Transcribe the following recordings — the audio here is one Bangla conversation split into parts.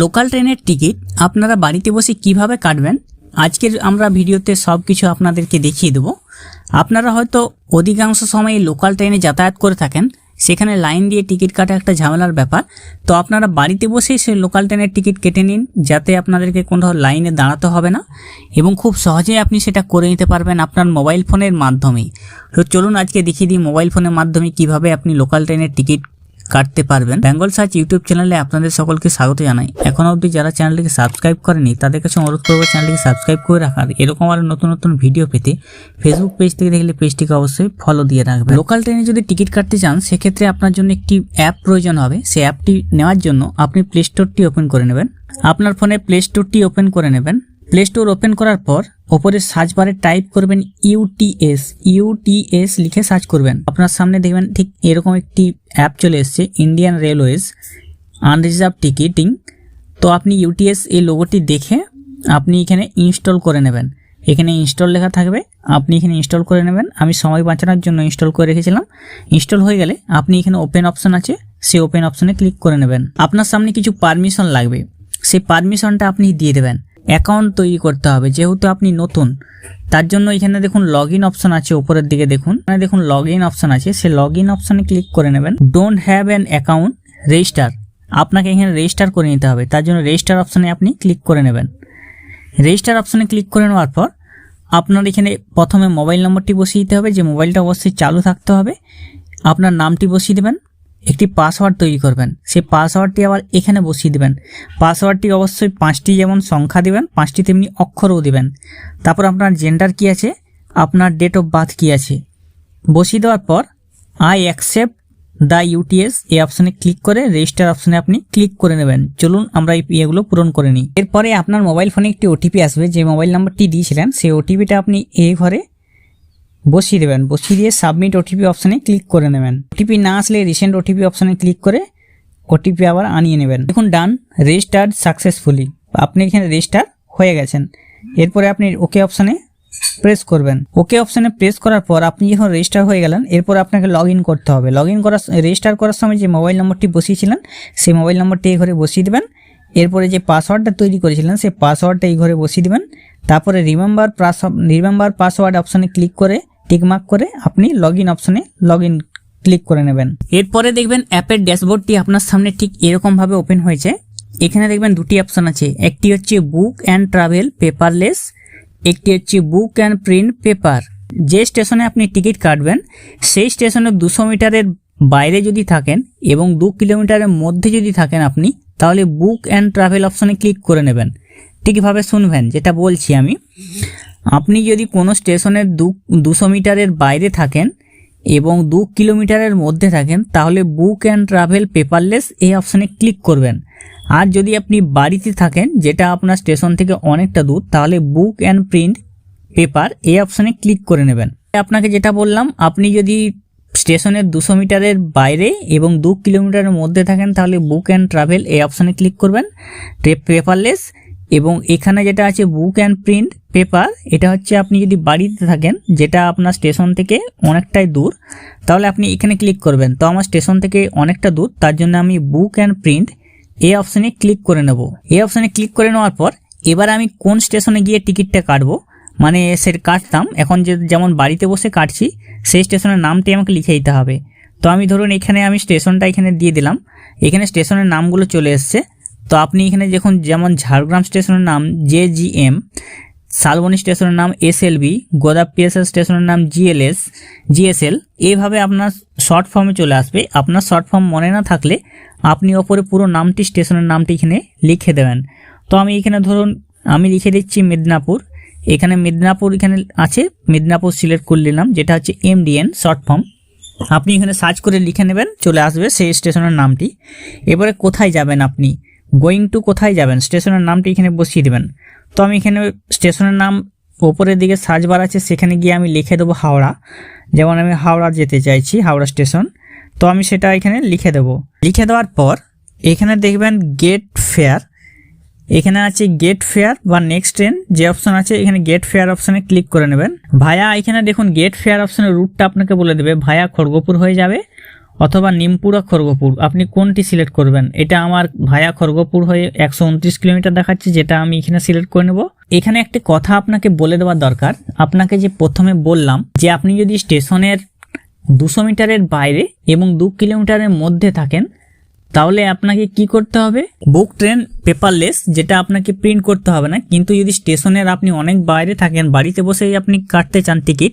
লোকাল ট্রেনের টিকিট আপনারা বাড়িতে বসে কীভাবে কাটবেন, আজকের আমরা ভিডিওতে সব কিছু আপনাদেরকে দেখিয়ে দেবো। আপনারা হয়তো অধিকাংশ সময় লোকাল ট্রেনে যাতায়াত করে থাকেন, সেখানে লাইন দিয়ে টিকিট কাটা একটা ঝামেলার ব্যাপার। তো আপনারা বাড়িতে বসেই সেই লোকাল ট্রেনের টিকিট কেটে নিন, যাতে আপনাদেরকে কোনো লাইনে দাঁড়াতে হবে না, এবং খুব সহজেই আপনি সেটা করে নিতে পারবেন আপনার মোবাইল ফোনের মাধ্যমেই। তো চলুন আজকে দেখিয়ে দিই মোবাইল ফোনের মাধ্যমে কীভাবে আপনি লোকাল ট্রেনের টিকিট কাটতে পারবেন। বেঙ্গল সার্চ ইউটিউব চ্যানেলে আপনাদের সকলকে স্বাগত জানাই। এখন অবধি যারা চ্যানেলটিকে সাবস্ক্রাইব করেনি, তাদের কাছে অনুরোধ করব চ্যানেলটিকে সাবস্ক্রাইব করে রাখার। এরকম আরও নতুন নতুন ভিডিও পেতে ফেসবুক পেজ থেকে দেখলে পেজটিকে অবশ্যই ফলো দিয়ে রাখবেন। লোকাল ট্রেনে যদি টিকিট কাটতে চান, সেক্ষেত্রে আপনার জন্য একটি অ্যাপ প্রয়োজন হবে। সেই অ্যাপটি নেওয়ার জন্য আপনি প্লে স্টোরটি ওপেন করে নেবেন। আপনার ফোনে প্লে স্টোরটি ওপেন করে নেবেন। প্লে স্টোর ওপেন করার পর, ওপরে সার্চ বারে টাইপ করবেন ইউটিএস ইউটিএস লিখে সার্চ করবেন। আপনার সামনে দেখবেন ঠিক এরকম একটি অ্যাপ চলে এসেছে ইন্ডিয়ান রেলওয়েজ আনরিজার্ভ টিকিটিং তো আপনি ইউটিএস এই লোগোটি দেখে আপনি এখানে ইনস্টল করে নেবেন। এখানে ইনস্টল লেখা থাকবে, আপনি এখানে ইনস্টল করে নেবেন। আমি সময় বাঁচানোর জন্য ইনস্টল করে রেখেছিলাম। ইনস্টল হয়ে গেলে আপনি এখানে ওপেন অপশন আছে, সেই ওপেন অপশনে ক্লিক করে নেবেন। আপনার সামনে কিছু পারমিশন লাগবে। সেই পারমিশনটা আপনি দিয়ে দেবেন। অ্যাকাউন্ট তৈরি করতে হবে, যেহেতু আপনি নতুন, তার জন্য এখানে দেখুন লগ ইন অপশন আছে, উপরের দিকে দেখুন। এখানে দেখুন লগ ইন অপশন আছে, সে লগ ইন অপশনে ক্লিক করে নেবেন। Don't have an account register আপনাকে এখানে রেজিস্টার করে নিতে হবে, তার জন্য রেজিস্টার অপশনে আপনি ক্লিক করে নেবেন। রেজিস্টার অপশনে ক্লিক করে নেওয়ার পর, আপনার এখানে প্রথমে মোবাইল নম্বরটি বসিয়ে দিতে হবে, যে মোবাইলটা অবশ্যই চালু থাকতে হবে। আপনার নামটি বসিয়ে দেবেন। একটি পাসওয়ার্ড তৈরি করবেন। সেই পাসওয়ার্ডটি আবার এখানে বসিয়ে দেবেন। পাসওয়ার্ডটি অবশ্যই পাঁচটি যেমন সংখ্যা দিবেন, পাঁচটি তেমনি অক্ষরও দিবেন। তারপর আপনার জেন্ডার কি আছে? আপনার ডেট অফ বার্থ কি আছে? বসিয়ে দেওয়ার পর আই অ্যাকসেপ্ট দ্য ইউটিএস এই অপশনে ক্লিক করে রেজিস্টার অপশনে আপনি ক্লিক করে নেবেন। চলুন আমরা এই ইয়েগুলো পূরণ করে নিই। এরপরে আপনার মোবাইল ফোনে একটি ওটিপি আসবে, যে মোবাইল নাম্বারটি দিয়েছিলেন, সেই ওটিপিটা আপনি এই ঘরে বসিয়ে দেবেন। বসিয়ে দিয়ে সাবমিট ওটিপি অপশানে ক্লিক করে নেবেন। ওটিপি না আসলে রিসেন্ট ওটিপি অপশানে ক্লিক করে ওটিপি আবার আনিয়ে নেবেন। দেখুন ডান রেজিস্টার্ড সাকসেসফুলি আপনি এখানে রেজিস্টার হয়ে গেছেন। এরপরে আপনি ওকে অপশানে প্রেস করবেন। ওকে অপশানে প্রেস করার পর আপনি যখন রেজিস্টার হয়ে গেলেন, এরপর আপনাকে লগ ইন করতে হবে। লগ ইন করার রেজিস্টার করার সময় যে মোবাইল নম্বরটি বসিয়েছিলেন, সেই মোবাইল নম্বরটি এই ঘরে বসিয়ে দেবেন। এরপরে যে পাসওয়ার্ডটা তৈরি করেছিলেন, সেই পাসওয়ার্ডটা এই ঘরে বসিয়ে দেবেন। তারপরে রিমেম্বার পাস রিমেম্বার পাসওয়ার্ড অপশানে ক্লিক করে টিকমার্ক করে আপনি লগ ইন অপশনে লগ ইন ক্লিক করে নেবেন। এরপরে দেখবেন অ্যাপের ড্যাশবোর্ডটি আপনার সামনে ঠিক এরকমভাবে ওপেন হয়েছে। এখানে দেখবেন দুটি অপশন আছে। একটি হচ্ছে বুক অ্যান্ড ট্রাভেল পেপারলেস একটি হচ্ছে বুক অ্যান্ড প্রিন্ট পেপার যে স্টেশনে আপনি টিকিট কাটবেন, সেই স্টেশনে দুশো মিটারের বাইরে যদি থাকেন এবং দু কিলোমিটারের মধ্যে যদি থাকেন আপনি, তাহলে বুক অ্যান্ড ট্রাভেল অপশনে ক্লিক করে নেবেন। ঠিকভাবে শুনবেন, যেটা বলছি আমি। আপনি যদি কোনো স্টেশনের দু, দুশো মিটারের বাইরে থাকেন এবং দু কিলোমিটারের মধ্যে থাকেন, তাহলে বুক অ্যান্ড ট্রাভেল পেপারলেস এই অপশানে ক্লিক করবেন। আর যদি আপনি বাড়িতে থাকেন, যেটা আপনার স্টেশন থেকে অনেকটা দূর, তাহলে বুক অ্যান্ড প্রিন্ট পেপার এই অপশানে ক্লিক করে নেবেন। আপনাকে যেটা বললাম, আপনি যদি স্টেশনের দুশো মিটারের বাইরে এবং দু কিলোমিটারের মধ্যে থাকেন, তাহলে বুক অ্যান্ড ট্রাভেল এই অপশানে ক্লিক করবেন। পেপারলেস এবং এখানে যেটা আছে বুক অ্যান্ড প্রিন্ট পেপার এটা হচ্ছে আপনি যদি বাড়িতে থাকেন, যেটা আপনার স্টেশন থেকে অনেকটাই দূর, তাহলে আপনি এখানে ক্লিক করবেন। তো আমার স্টেশন থেকে অনেকটা দূর, তার জন্য আমি বুক অ্যান্ড প্রিন্ট এই অপশানে ক্লিক করে নেব। এই অপশানে ক্লিক করে নেওয়ার পর, এবার আমি কোন স্টেশনে গিয়ে টিকিটটা কাটবো? মানে সে কাটতাম, এখন যে যেমন বাড়িতে বসে কাটছি, সেই স্টেশনের নামটি আমাকে লিখে দিতে হবে। তো আমি ধরুন এখানে আমি স্টেশনটা এখানে দিয়ে দিলাম। এখানে স্টেশনের নামগুলো চলে এসছে। তো আপনি এখানে যখন যেমন ঝাড়গ্রাম স্টেশনের নাম জে জি এম শালবনী স্টেশনের নাম এস এল বি পিএসএল স্টেশনের নাম জিএলএস, জিএসএল, এইভাবে আপনার শর্ট ফর্মে চলে আসবে। আপনার শর্ট ফর্ম মনে না থাকলে আপনি ওপরে পুরো নামটি, স্টেশনের নামটি এখানে লিখে দেবেন। তো আমি এখানে ধরুন, আমি লিখে দিচ্ছি মেদিনীপুর। এখানে মেদিনীপুর এখানে আছে, মেদিনীপুর সিলেক্ট করে নিলাম, যেটা হচ্ছে এমডিএন, শর্ট ফর্ম। আপনি এখানে সার্চ করে লিখে নেবেন, চলে আসবে সেই স্টেশনের নামটি। এবারে কোথায় যাবেন আপনি? গোয়িং টু কোথায় যাবেন? স্টেশনের নামটি এখানে বসিয়ে দেবেন। তো আমি এখানে স্টেশনের নাম ওপরের দিকে সার্চ বার আছে, সেখানে গিয়ে আমি লিখে দেবো হাওড়া। যেমন আমি হাওড়া যেতে চাইছি, হাওড়া স্টেশন তো আমি সেটা এখানে লিখে দেব। লিখে দেওয়ার পর এখানে দেখবেন গেট ফেয়ার এখানে আছে গেট ফেয়ার বা নেক্সট ট্রেন যে অপশন আছে, এখানে গেট ফেয়ার অপশনে ক্লিক করে নেবেন। ভায়া এখানে দেখুন গেট ফেয়ার অপশনের রুটটা আপনাকে বলে দেবে। ভায়া খড়গপুর হয়ে যাবে। অথবা নিমপুরা খড়গপুর, আপনি কোনটি সিলেক্ট করবেন? এটা আমার ভায়া খড়গপুর হয়ে একশো উনত্রিশ কিলোমিটার দেখাচ্ছে, যেটা আমি এখানে সিলেক্ট করে নেব। এখানে একটি কথা আপনাকে বলে দেওয়া দরকার। আপনাকে যে প্রথমে বললাম যে আপনি যদি স্টেশনের দুশো মিটারের বাইরে এবং দু কিলোমিটারের মধ্যে থাকেন তাহলে আপনাকে কি করতে হবে? বুক ট্রেন পেপারলেস, যেটা আপনাকে প্রিন্ট করতে হবে না, কিন্তু যদি স্টেশনের আপনি অনেক বাইরে থাকেন, বাড়িতে বসেই আপনি কাটতে চান টিকিট,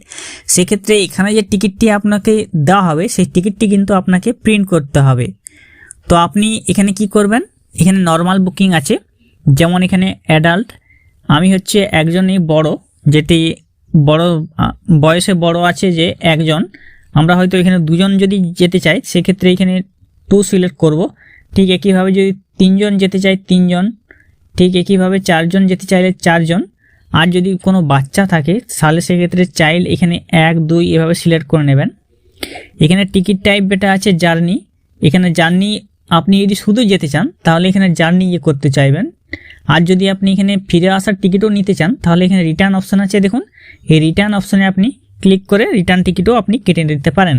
সেক্ষেত্রে এখানে যে টিকিটটি আপনাকে দেওয়া হবে, সেই টিকিটটি কিন্তু আপনাকে প্রিন্ট করতে হবে। তো আপনি এখানে কি করবেন? এখানে নর্মাল বুকিং আছে, যেমন এখানে অ্যাডাল্ট, আমি হচ্ছে একজনই বড়, যেটি বড় বয়সে বড় আছে যে একজন, আমরা হয়তো এখানে দুজন যদি যেতে চাই, সেক্ষেত্রে এখানে টু সিলেক্ট করব। ঠিক একইভাবে যদি তিনজন যেতে চাই তিনজন, ঠিক একইভাবে চারজন যেতে চাইলে চারজন। আর যদি কোনো বাচ্চা থাকে, তাহলে সেক্ষেত্রে চাইল্ড এখানে এক, দুই এভাবে সিলেক্ট করে নেবেন। এখানে টিকিট টাইপ যেটা আছে জার্নি এখানে জার্নি আপনি যদি শুধু যেতে চান, তাহলে এখানে জার্নি ইয়ে করতে চাইবেন। আর যদি আপনি এখানে ফিরে আসার টিকিটও নিতে চান, তাহলে এখানে রিটার্ন অপশান আছে দেখুন। এই রিটার্ন অপশানে আপনি ক্লিক করে রিটার্ন টিকিটও আপনি কেটে নিতে পারেন।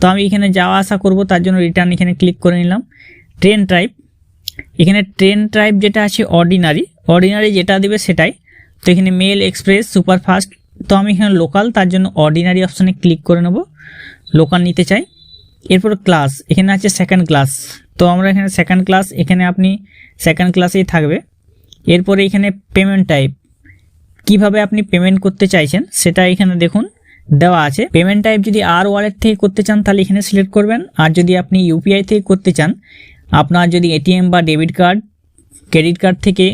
তো আমি এখানে যাওয়া আসা করব, তার জন্য রিটার্ন এখানে ক্লিক করে নিলাম। ট্রেন টাইপ এখানে ট্রেন টাইপ যেটা আছে অর্ডিনারি অর্ডিনারি যেটা দেবে সেটাই। তো এখানে মেল এক্সপ্রেস সুপারফাস্ট তো আমি এখানে লোকাল তার জন্য অর্ডিনারি অপশানে ক্লিক করে নেব। লোকাল নিতে চাই। এরপর ক্লাস এখানে আছে সেকেন্ড ক্লাস তো আমরা এখানে সেকেন্ড ক্লাস এখানে আপনি সেকেন্ড ক্লাসেই থাকবে। এরপরে এখানে পেমেন্ট টাইপ কীভাবে আপনি পেমেন্ট করতে চাইছেন, সেটা এখানে দেখুন। দেওয়া আছে। পেমেন্ট টাইপ যদি আর ওয়ালেট থেকে করতে চান, তাহলে এখানে সিলেক্ট করবেন। আর যদি আপনি ইউপিআই থেকে করতে চান, আপনার যদি এটিএম বা ডেবিট কার্ড ক্রেডিট কার্ড থেকে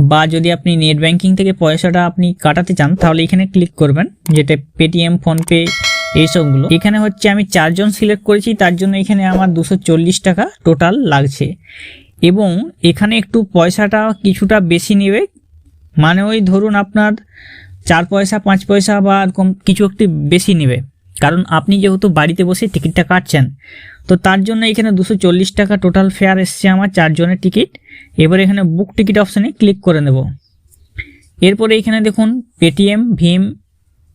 বা যদি আপনি নেট ব্যাংকিং থেকে পয়সাটা আপনি কাটাতে চান, তাহলে এখানে ক্লিক করবেন, যেটা পেটিএম ফোনপে এইসবগুলো। এখানে হচ্ছে আমি চারজন সিলেক্ট করেছি, তার জন্য এখানে আমার দুশো টাকা টোটাল লাগছে। এবং এখানে একটু পয়সাটা কিছুটা বেশি নেবে। মানে ওই ধরুন আপনার চার পয়সা, পাঁচ পয়সা বা এরকম কিছু একটি বেশি নেবে। কারণ আপনি যেহেতু বাড়িতে বসে টিকিটটা কাটছেন, তো তার জন্য এখানে দুশো চল্লিশ টাকা টোটাল ফেয়ার এসছে আমার চারজনের টিকিট। এবার এখানে বুক টিকিট অপশানে ক্লিক করে নেব। এরপরে এখানে দেখুন পেটিএম ভীম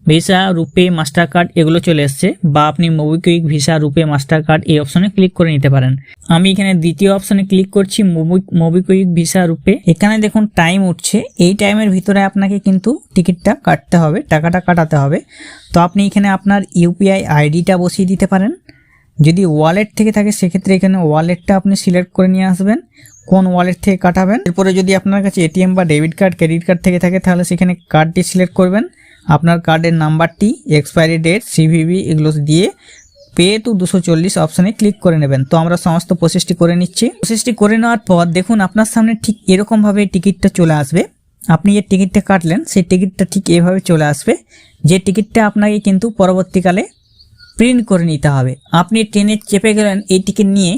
ভিসা রুপে মাস্টার কার্ড এগুলো চলে এসছে বা আপনি MobiKwik Visa RuPay master card এই অপশনে ক্লিক করে নিতে পারেন। আমি এখানে দ্বিতীয় অপশনে ক্লিক করছি মোবিকুইক ভিসা রুপে এখানে দেখুন টাইম উঠছে। এই টাইমের ভিতরে আপনাকে কিন্তু টিকিটটা কাটতে হবে, টাকাটা কাটাতে হবে। তো আপনি এখানে আপনার ইউপিআই আইডিটা বসিয়ে দিতে পারেন। যদি ওয়ালেট থেকে থাকে সেক্ষেত্রে এখানে ওয়ালেটটা আপনি সিলেক্ট করে নিয়ে আসবেন। কোন ওয়ালেট থেকে কাটাবেন? এরপরে যদি আপনার কাছে এটিএম বা ডেবিট কার্ড ক্রেডিট কার্ড থেকে থাকে তাহলে সেখানে কার্ডটি সিলেক্ট করবেন। আপনার কার্ডের নাম্বারটি এক্সপায়ারি ডেট সিভিভি এগুলো দিয়ে পে টু দুশো চল্লিশ অপশানে ক্লিক করে নেবেন। তো আমরা সমস্ত প্রসেসটি করে নিচ্ছি। প্রসেসটি করে নেওয়ার পর দেখুন আপনার সামনে ঠিক এরকমভাবে টিকিটটা চলে আসবে। আপনি যে টিকিটটা কাটলেন, সেই টিকিটটা ঠিক এভাবে চলে আসবে। যে টিকিটটা আপনাকে কিন্তু পরবর্তীকালে প্রিন্ট করে নিতে হবে। আপনি ট্রেনে চেপে গেলেন এই টিকিট নিয়ে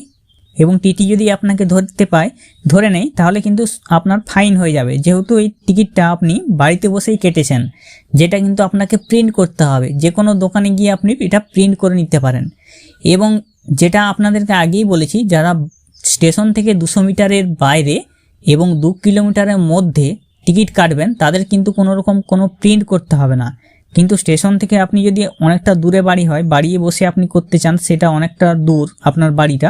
এবং টিটি যদি আপনাকে ধরতে পায়, ধরে নেয় তাহলে কিন্তু আপনার ফাইন হয়ে যাবে। যেহেতু এই টিকিটটা আপনি বাড়িতে বসেই কেটেছেন, যেটা কিন্তু আপনাকে প্রিন্ট করতে হবে। যে কোনো দোকানে গিয়ে আপনি এটা প্রিন্ট করে নিতে পারেন। এবং যেটা আপনাদেরকে আগেই বলেছি, যারা স্টেশন থেকে দুশো মিটারের বাইরে এবং দু কিলোমিটারের মধ্যে টিকিট কাটবেন, তাদের কিন্তু কোনো রকম কোনো প্রিন্ট করতে হবে না। কিন্তু স্টেশন থেকে আপনি যদি অনেকটা দূরে বাড়ি হয়, বাড়িয়ে বসে আপনি করতে চান, সেটা অনেকটা দূর আপনার বাড়িটা,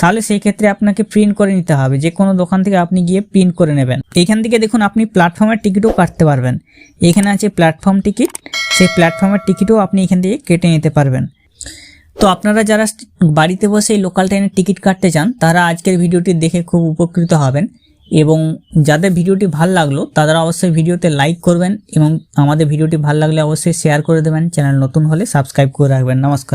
তাহলে সেই ক্ষেত্রে আপনাকে প্রিন্ট করে নিতে হবে। যে কোনো দোকান থেকে আপনি গিয়ে প্রিন্ট করে নেবেন। এখান থেকে দেখুন, আপনি প্ল্যাটফর্মের টিকিটও কাটতে পারবেন। এখানে আছে প্ল্যাটফর্ম টিকিট সেই প্ল্যাটফর্মের টিকিটও আপনি এখান থেকে কেটে নিতে পারবেন। তো আপনারা যারা বাড়িতে বসে লোকাল ট্রেনের টিকিট কাটতে চান, তারা আজকের ভিডিওটি দেখে খুব উপকৃত হবেন। এবং যাদের ভিডিওটি ভালো লাগল, তারা অবশ্যই ভিডিওতে লাইক করবেন এবং আমাদের ভিডিওটি ভালো লাগলে অবশ্যই শেয়ার করে দেবেন। চ্যানেল নতুন হলে সাবস্ক্রাইব করে রাখবেন। নমস্কার।